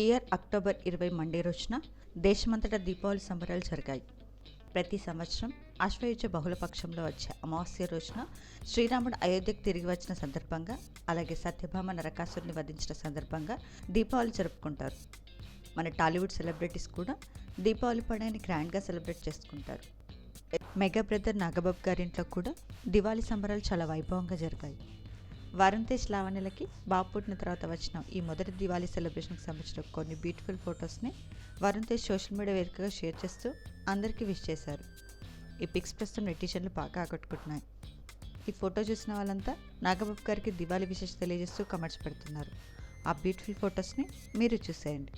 Year October ఇరవై Monday రోజున దేశమంతటా దీపావళి సంబరాలు జరిగాయి. ప్రతి సంవత్సరం ఆశ్వయుజ బహుళపక్షంలో వచ్చే అమావాస్య రోజున శ్రీరాముడు అయోధ్యకు తిరిగి వచ్చిన సందర్భంగా అలాగే సత్యభామ నరకాసురుని వధించిన సందర్భంగా దీపావళి జరుపుకుంటారు. మన టాలీవుడ్ సెలబ్రిటీస్ కూడా దీపావళి పండుగని గ్రాండ్గా సెలబ్రేట్ చేసుకుంటారు. మెగా బ్రదర్ నాగబాబు గారింట్లో కూడా దివాళీ సంబరాలు చాలా వైభవంగా జరిగాయి. వరుణ్ తేజ్ లావణ్యలకి బాబు పుట్టిన తర్వాత వచ్చిన ఈ మొదటి దివాళీ సెలబ్రేషన్కి సంబంధించిన కొన్ని బ్యూటిఫుల్ ఫొటోస్ని వరుణ్ తేజ్ సోషల్ మీడియా వేదికగా షేర్ చేస్తూ అందరికీ విష్ చేశారు. ఈ పిక్స్ ప్రస్తుతం నెటిషన్లు బాగా ఆకట్టుకుంటున్నాయి. ఈ ఫోటో చూసిన వాళ్ళంతా నాగబాబు గారికి దివాళీ విశేష తెలియజేస్తూ కమెంట్స్ పెడుతున్నారు. ఆ బ్యూటిఫుల్ ఫొటోస్ని మీరు చూసేయండి.